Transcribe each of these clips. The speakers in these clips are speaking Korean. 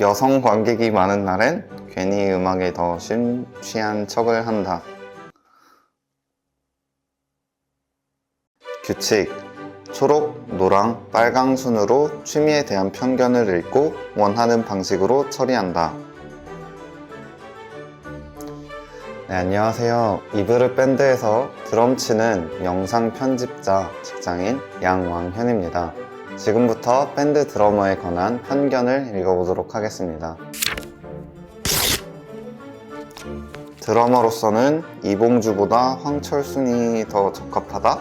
여성 관객이 많은 날엔 괜히 음악에 더 심 취한 척을 한다. 규칙. 초록, 노랑, 빨강 순으로 취미에 대한 편견을 읽고 원하는 방식으로 처리한다. 네, 안녕하세요. 이브르 밴드에서 드럼 치는 영상 편집자 직장인 양왕현입니다. 지금부터 밴드 드러머에 관한 편견을 읽어보도록 하겠습니다. 드러머로서는 이봉주보다 황철순이 더 적합하다?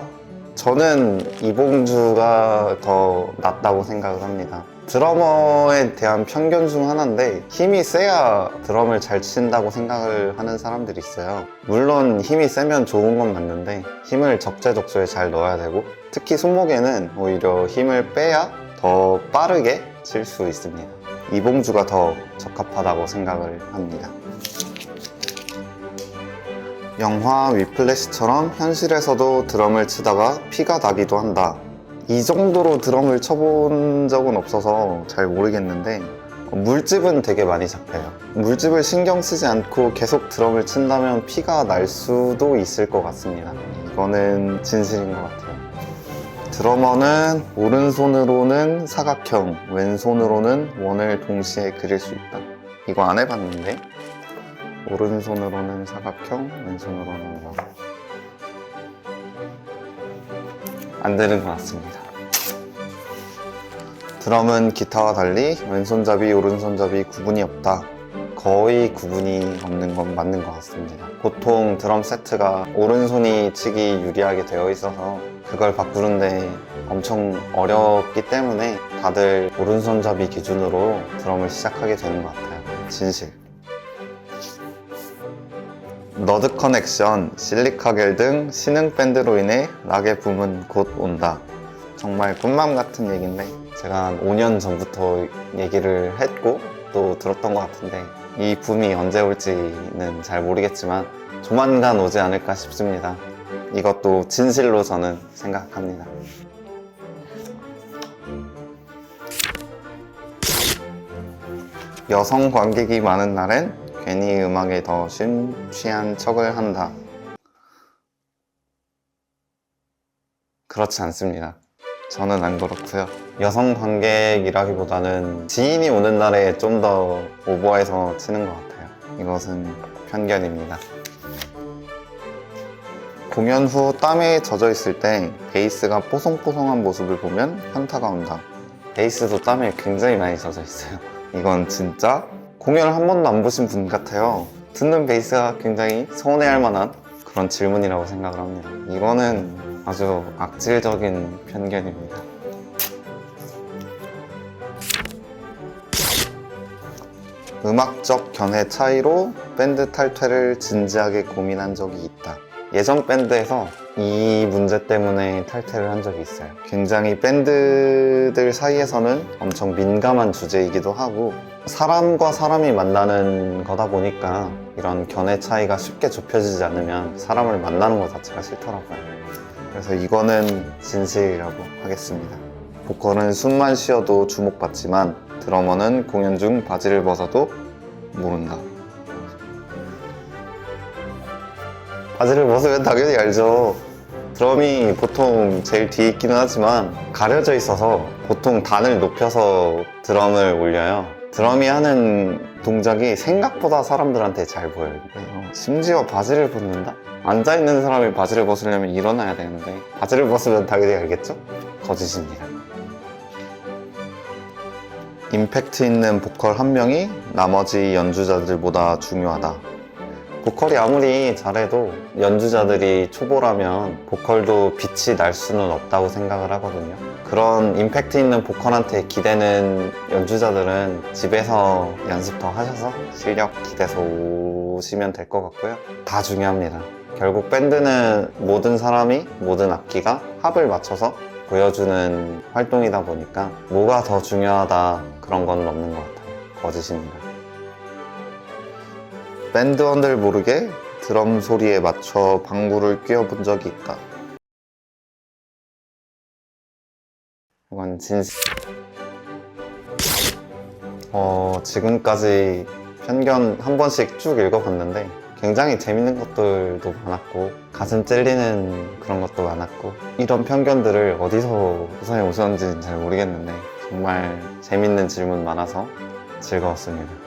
저는 이봉주가 더 낫다고 생각을 합니다. 드러머에 대한 편견 중 하나인데 힘이 세야 드럼을 잘 친다고 생각을 하는 사람들이 있어요. 물론 힘이 세면 좋은 건 맞는데 힘을 적재적소에 잘 넣어야 되고 특히 손목에는 오히려 힘을 빼야 더 빠르게 칠 수 있습니다. 이봉주가 더 적합하다고 생각을 합니다. 영화 위플래시처럼 현실에서도 드럼을 치다가 피가 나기도 한다. 이 정도로 드럼을 쳐본 적은 없어서 잘 모르겠는데 물집은 되게 많이 잡혀요. 물집을 신경 쓰지 않고 계속 드럼을 친다면 피가 날 수도 있을 것 같습니다. 이거는 진실인 것 같아요. 드러머는 오른손으로는 사각형, 왼손으로는 원을 동시에 그릴 수 있다. 이거 안 해봤는데 오른손으로는 사각형, 왼손으로는 원. 안 되는 것 같습니다. 드럼은 기타와 달리 왼손잡이, 오른손잡이 구분이 없다. 거의 구분이 없는 건 맞는 것 같습니다. 보통 드럼 세트가 오른손이 치기 유리하게 되어 있어서 그걸 바꾸는데 엄청 어렵기 때문에 다들 오른손잡이 기준으로 드럼을 시작하게 되는 것 같아요. 진실. 너드 커넥션, 실리카겔 등 신흥 밴드로 인해 락의 붐은 곧 온다. 정말 꿈만 같은 얘기인데 제가 한 5년 전부터 얘기를 했고 또 들었던 것 같은데 이 붐이 언제 올지는 잘 모르겠지만 조만간 오지 않을까 싶습니다. 이것도 진실로 저는 생각합니다. 여성 관객이 많은 날엔 괜히 음악에 더 심 취한 척을 한다. 그렇지 않습니다. 저는 안 그렇고요. 여성 관객이라기보다는 지인이 오는 날에 좀 더 오버해서 치는 것 같아요. 이것은 편견입니다. 공연 후 땀에 젖어 있을 때 베이스가 뽀송뽀송한 모습을 보면 현타가 온다. 베이스도 땀에 굉장히 많이 젖어 있어요. 이건 진짜 공연을 한 번도 안 보신 분 같아요. 듣는 베이스가 굉장히 서운해할 만한 그런 질문이라고 생각을 합니다. 이거는 아주 악질적인 편견입니다. 음악적 견해 차이로 밴드 탈퇴를 진지하게 고민한 적이 있다. 예전 밴드에서 이 문제 때문에 탈퇴를 한 적이 있어요. 굉장히 밴드들 사이에서는 엄청 민감한 주제이기도 하고 사람과 사람이 만나는 거다 보니까 이런 견해 차이가 쉽게 좁혀지지 않으면 사람을 만나는 것 자체가 싫더라고요. 그래서 이거는 진실이라고 하겠습니다. 보컬은 숨만 쉬어도 주목받지만 드러머는 공연 중 바지를 벗어도 모른다. 바지를 벗으면 당연히 알죠. 드럼이 보통 제일 뒤에 있기는 하지만 가려져 있어서 보통 단을 높여서 드럼을 올려요. 드럼이 하는 동작이 생각보다 사람들한테 잘 보여요. 어, 심지어 바지를 벗는다? 앉아있는 사람이 바지를 벗으려면 일어나야 되는데 바지를 벗으면 당연히 알겠죠? 거짓입니다. 임팩트 있는 보컬 한 명이 나머지 연주자들보다 중요하다. 보컬이 아무리 잘해도 연주자들이 초보라면 보컬도 빛이 날 수는 없다고 생각을 하거든요. 그런 임팩트 있는 보컬한테 기대는 연주자들은 집에서 연습 더 하셔서 실력 기대서 오시면 될 것 같고요. 다 중요합니다. 결국 밴드는 모든 사람이 모든 악기가 합을 맞춰서 보여주는 활동이다 보니까 뭐가 더 중요하다 그런 건 없는 것 같아요. 거짓입니다. 밴드원들 모르게 드럼 소리에 맞춰 방구를 뀌어본 적이 있다. 이건 진실. 어, 지금까지 편견 한 번씩 쭉 읽어봤는데 굉장히 재밌는 것들도 많았고 가슴 찔리는 그런 것도 많았고 이런 편견들을 어디서 구성해 오셨는지는 잘 모르겠는데 정말 재밌는 질문 많아서 즐거웠습니다.